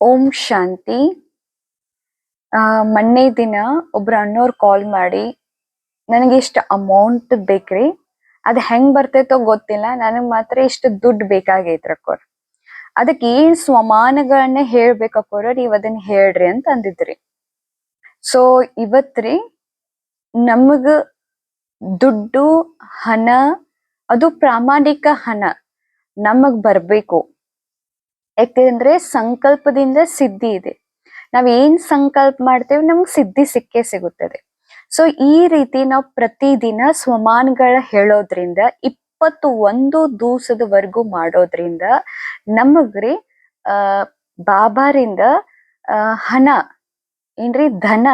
ಓಂ ಶಾಂತಿ. ಮೊನ್ನೆ ದಿನ ಒಬ್ರು ಅಣ್ಣವ್ರು ಕಾಲ್ ಮಾಡಿ, ನನಗೆ ಇಷ್ಟು ಅಮೌಂಟ್ ಬೇಕ್ರಿ? ಅದ್ ಹೆಂಗ್ ಬರ್ತೈತೋ ಗೊತ್ತಿಲ್ಲ. ನನಗ್ ಮಾತ್ರ ಇಷ್ಟು ದುಡ್ಡು ಬೇಕಾಗೈತ್ರ ಅಕ್ಕೋರ್. ಅದಕ್ಕೆ ಏನ್ ಸ್ವಮಾನಗಳನ್ನ ಹೇಳ್ಬೇಕು ಅಕ್ಕೋರ, ನೀವ್ ಅದನ್ನ ಹೇಳ್ರಿ ಅಂತ ಅಂದಿದ್ರಿ. ಸೊ ಇವತ್ರಿ ನಮಗ ದುಡ್ಡು, ಹಣ, ಅದು ಪ್ರಾಮಾಣಿಕ ಹಣ ನಮಗ್ ಬರ್ಬೇಕು. ಯಾಕೆಂದ್ರೆ ಸಂಕಲ್ಪದಿಂದ ಸಿದ್ಧಿ ಇದೆ. ನಾವ್ ಏನ್ ಸಂಕಲ್ಪ ಮಾಡ್ತೇವೆ ನಮ್ಗ್ ಸಿದ್ಧಿ ಸಿಕ್ಕೇ ಸಿಗುತ್ತದೆ. ಸೊ ಈ ರೀತಿ ನಾವು ಪ್ರತಿದಿನ ಸ್ವಮಾನಗಳ ಹೇಳೋದ್ರಿಂದ, ಇಪ್ಪತ್ತು ಒಂದು ದಿವಸದವರೆಗೂ ಮಾಡೋದ್ರಿಂದ ನಮಗ್ರಿ, ಆ, ಬಾಬಾರಿಂದ, ಆ, ಹಣ, ಏನ್ರಿ ಧನ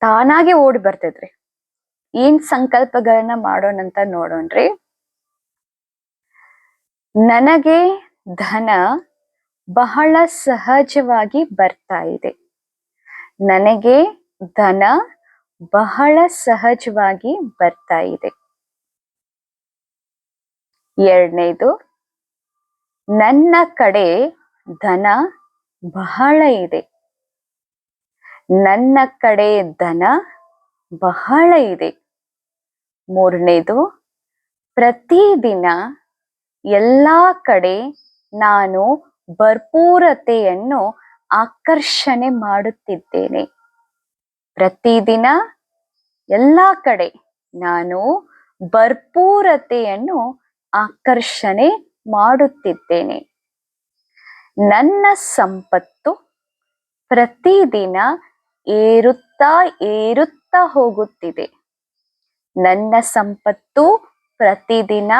ತಾನಾಗೆ ಓಡಿ ಬರ್ತೈತ್ರಿ. ಏನ್ ಸಂಕಲ್ಪಗಳನ್ನ ಮಾಡೋಣ ಅಂತ ನೋಡೋಣ್ರಿ. ನನಗೆ ಧನ ಬಹಳ ಸಹಜವಾಗಿ ಬರ್ತಾ ಇದೆ. ನನಗೆ ಧನ ಬಹಳ ಸಹಜವಾಗಿ ಬರ್ತಾ ಇದೆ. ಎರಡನೇದು, ನನ್ನ ಕಡೆ ಧನ ಬಹಳ ಇದೆ. ನನ್ನ ಕಡೆ ಧನ ಬಹಳ ಇದೆ. ಮೂರನೇದು, ಪ್ರತಿದಿನ ಎಲ್ಲಾ ಕಡೆ ನಾನು ಭರ್ಪೂರತೆಯನ್ನು ಆಕರ್ಷಣೆ ಮಾಡುತ್ತಿದ್ದೇನೆ. ಪ್ರತಿದಿನ ಎಲ್ಲ ಕಡೆ ನಾನು ಭರ್ಪೂರತೆಯನ್ನು ಆಕರ್ಷಣೆ ಮಾಡುತ್ತಿದ್ದೇನೆ. ನನ್ನ ಸಂಪತ್ತು ಪ್ರತಿದಿನ ಏರುತ್ತಾ ಏರುತ್ತಾ ಹೋಗುತ್ತಿದೆ. ನನ್ನ ಸಂಪತ್ತು ಪ್ರತಿದಿನ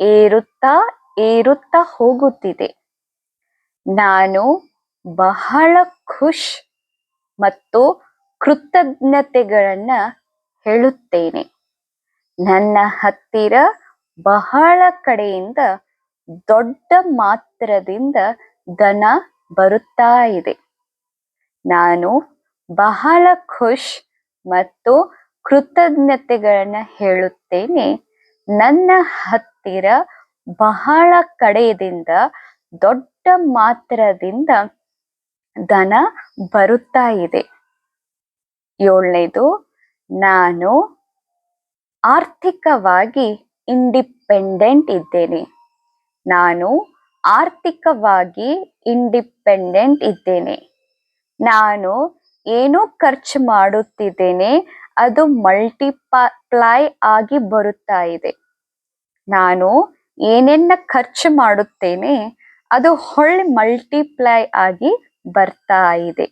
ಏರುತ್ತಾ ಏರುತ್ತಾ ಹೋಗುತ್ತಿದೆ. ನಾನು ಬಹಳ ಖುಷ್ ಮತ್ತು ಕೃತಜ್ಞತೆಗಳನ್ನ ಹೇಳುತ್ತೇನೆ. ನನ್ನ ಹತ್ತಿರ ಬಹಳ ಕಡೆಯಿಂದ ದೊಡ್ಡ ಮಾತ್ರದಿಂದ ದನ ಬರುತ್ತಾ ಇದೆ. ನಾನು ಬಹಳ ಖುಷ್ ಮತ್ತು ಕೃತಜ್ಞತೆಗಳನ್ನ ಹೇಳುತ್ತೇನೆ. ನನ್ನ ಹತ್ತಿರ ಬಹಳ ಕಡೆಯಿಂದ, ದೊಡ್ಡ ಮಾತ್ರದಿಂದ ಧನ ಬರುತ್ತಾ ಇದೆ. ಏಳನೇದು, ನಾನು ಆರ್ಥಿಕವಾಗಿ ಇಂಡಿಪೆಂಡೆಂಟ್ ಇದ್ದೇನೆ. ನಾನು ಆರ್ಥಿಕವಾಗಿ ಇಂಡಿಪೆಂಡೆಂಟ್ ಇದ್ದೇನೆ. ನಾನು ಏನು ಖರ್ಚು ಮಾಡುತ್ತಿದ್ದೇನೆ, ಅದು ಮಲ್ಟಿಪ್ಲೈ ಆಗಿ ಬರುತ್ತಾ ಇದೆ. ನಾನು ಏನೆನ್ನ ಖರ್ಚು ಮಾಡುತ್ತೇನೆ, ಅದು ಹೊಳ್ಳಿ ಮಲ್ಟಿಪ್ಲೈ ಆಗಿ ಬರ್ತಾ ಇದೆ.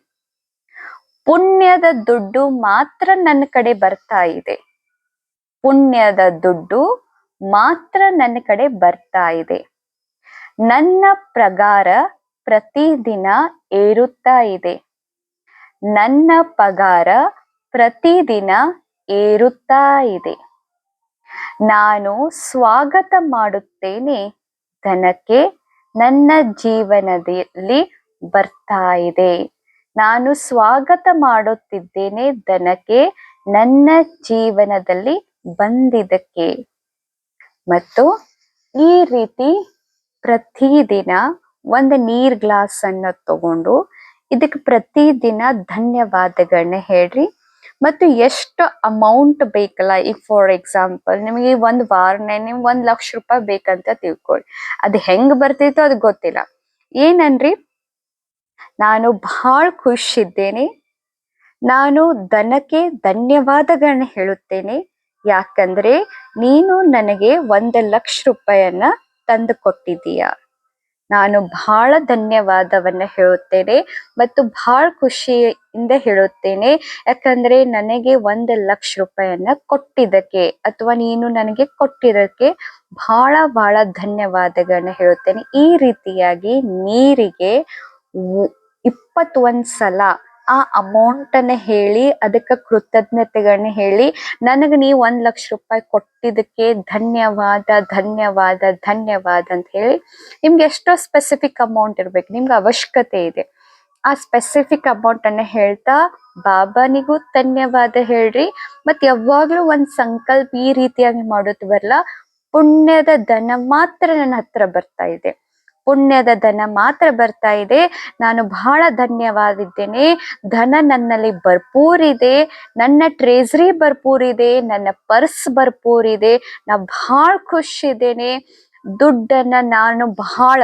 ಪುಣ್ಯದ ದುಡ್ಡು ಮಾತ್ರ ನನ್ನ ಕಡೆ ಬರ್ತಾ ಇದೆ. ಪುಣ್ಯದ ದುಡ್ಡು ಮಾತ್ರ ನನ್ನ ಕಡೆ ಬರ್ತಾ ಇದೆ. ನನ್ನ ಪ್ರಗಾರ ಪ್ರತಿದಿನ ಏರುತ್ತಾ ಇದೆ. ನನ್ನ ಪಗಾರ ಪ್ರತಿದಿನ ಏರುತ್ತಾ ಇದೆ. ನಾನು ಸ್ವಾಗತ ಮಾಡುತ್ತೇನೆ. ಧನಕ್ಕೆ ನನ್ನ ಜೀವನದಲ್ಲಿ ಬರ್ತಾ ಇದೆ. ನಾನು ಸ್ವಾಗತ ಮಾಡುತ್ತಿದ್ದೇನೆ. ಧನಕ್ಕೆ ನನ್ನ ಜೀವನದಲ್ಲಿ ಬಂದಿದ್ದಕ್ಕೆ. ಮತ್ತು ಈ ರೀತಿ ಪ್ರತಿದಿನ ಒಂದು ನೀರ್ ಗ್ಲಾಸ್ ಅನ್ನ ತಗೊಂಡು ಇದಕ್ಕೆ ಪ್ರತಿದಿನ ಧನ್ಯವಾದಗಳನ್ನ ಹೇಳ್ರಿ. ಮತ್ತು ಎಷ್ಟು ಅಮೌಂಟ್ ಬೇಕಲ್ಲ? ಈಗ ಫಾರ್ ಎಕ್ಸಾಂಪಲ್ ನಿಮಗೆ ಒಂದ್ ವಾರನೇ ನಿಮ್ ಒಂದ್ ಲಕ್ಷ ರೂಪಾಯಿ ಬೇಕಂತ ತಿಳ್ಕೊಳ್ಳಿ. ಅದ್ ಹೆಂಗ್ ಬರ್ತೈತೋ ಅದ್ ಗೊತ್ತಿಲ್ಲ. ಏನನ್ರಿ ನಾನು ಬಹಳ ಖುಷಿದ್ದೇನೆ ನಾನು ದನಕ್ಕೆ ಧನ್ಯವಾದಗಳನ್ನ ಹೇಳುತ್ತೇನೆ. ಯಾಕಂದ್ರೆ, ನೀನು ನನಗೆ ಒಂದು ಲಕ್ಷ ರೂಪಾಯನ್ನ ತಂದು ಕೊಟ್ಟಿದೀಯ ನಾನು ಬಹಳ ಧನ್ಯವಾದವನ್ನ ಹೇಳುತ್ತೇನೆ ಮತ್ತು ಬಹಳ ಖುಷಿಯಿಂದ ಹೇಳುತ್ತೇನೆ. ಯಾಕಂದ್ರೆ ನನಗೆ ಒಂದು ಲಕ್ಷ ರೂಪಾಯಿಯನ್ನು ಕೊಟ್ಟಿದ್ದಕ್ಕೆ ಅಥವಾ ನೀನು ನನಗೆ ಕೊಟ್ಟಿದ್ದಕ್ಕೆ ಬಹಳ ಬಹಳ ಧನ್ಯವಾದಗಳನ್ನು ಹೇಳುತ್ತೇನೆ. ಈ ರೀತಿಯಾಗಿ ನೀರಿಗೆ ಇಪ್ಪತ್ತೊಂದ್ ಸಲ ಆ ಅಮೌಂಟ್ ಅನ್ನ ಹೇಳಿ, ಅದಕ್ಕೆ ಕೃತಜ್ಞತೆಗಳನ್ನ ಹೇಳಿ, ನನಗೆ ನೀವು ಒಂದ್ ಲಕ್ಷ ರೂಪಾಯಿ ಕೊಟ್ಟಿದ್ದಕ್ಕೆ ಧನ್ಯವಾದ ಧನ್ಯವಾದ ಧನ್ಯವಾದ ಅಂತ ಹೇಳಿ, ನಿಮ್ಗೆ ಎಷ್ಟೋ ಸ್ಪೆಸಿಫಿಕ್ ಅಮೌಂಟ್ ಇರ್ಬೇಕು, ನಿಮ್ಗೆ ಅವಶ್ಯಕತೆ ಇದೆ. ಆ ಸ್ಪೆಸಿಫಿಕ್ ಅಮೌಂಟ್ ಅನ್ನ ಹೇಳ್ತಾ, ಬಾಬಾನಿಗೂ ಧನ್ಯವಾದ ಹೇಳ್ರಿ. ಮತ್ ಯಾವಾಗ್ಲೂ ಒಂದ್ ಸಂಕಲ್ಪ ಈ ರೀತಿಯಾಗಿ ಮಾಡುತ್ತವಲ್ಲ ಪುಣ್ಯದ ಧನ ಮಾತ್ರ ನನ್ನ ಹತ್ರ ಬರ್ತಾ ಇದೆ. ಪುಣ್ಯದ ಧನ ಮಾತ್ರ ಬರ್ತಾ ಇದೆ. ನಾನು ಬಹಳ ಧನ್ಯವಾದಿದ್ದೇನೆ. ಧನ ನನ್ನಲ್ಲಿ ಭರ್ಪೂರ್ ಇದೆ. ನನ್ನ ಟ್ರೇಸರಿ ಭರ್ಪೂರ್ ಇದೆ. ನನ್ನ ಪರ್ಸ್ ಭರ್ಪೂರ್ ಇದೆ. ನಾ ಬಹಳ ಖುಷಿದ್ದೇನೆ ದುಡ್ಡನ್ನ ನಾನು ಬಹಳ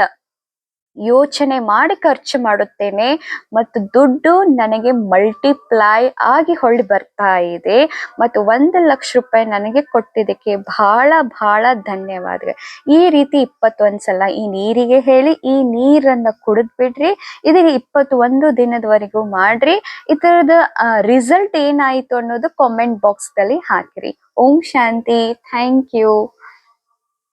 ಯೋಚನೆ ಮಾಡಿ ಖರ್ಚು ಮಾಡುತ್ತೇನೆ ಮತ್ತು ದುಡ್ಡು ನನಗೆ ಮಲ್ಟಿಪ್ಲೈ ಆಗಿ ಹೊಳ್ಳಿ ಬರ್ತಾ ಇದೆ ಮತ್ತು ಒಂದು ಲಕ್ಷ ರೂಪಾಯಿ ನನಗೆ ಕೊಟ್ಟಿದ್ದಕ್ಕೆ ಬಹಳ ಬಹಳ ಧನ್ಯವಾದಗಳು. ಈ ರೀತಿ ಇಪ್ಪತ್ತೊಂದು ಸಲ ಈ ನೀರಿಗೆ ಹೇಳಿ, ಈ ನೀರನ್ನು ಕುಡಿದ್ಬಿಡ್ರಿ ಇದಕ್ಕೆ ಇಪ್ಪತ್ತೊಂದು ದಿನದವರೆಗೂ ಮಾಡ್ರಿ. ಇದರದ ರಿಸಲ್ಟ್ ಏನಾಯಿತು ಅನ್ನೋದು ಕಾಮೆಂಟ್ ಬಾಕ್ಸ್ ದಲ್ಲಿ ಹಾಕಿರಿ. ಓಂ ಶಾಂತಿ. Thank you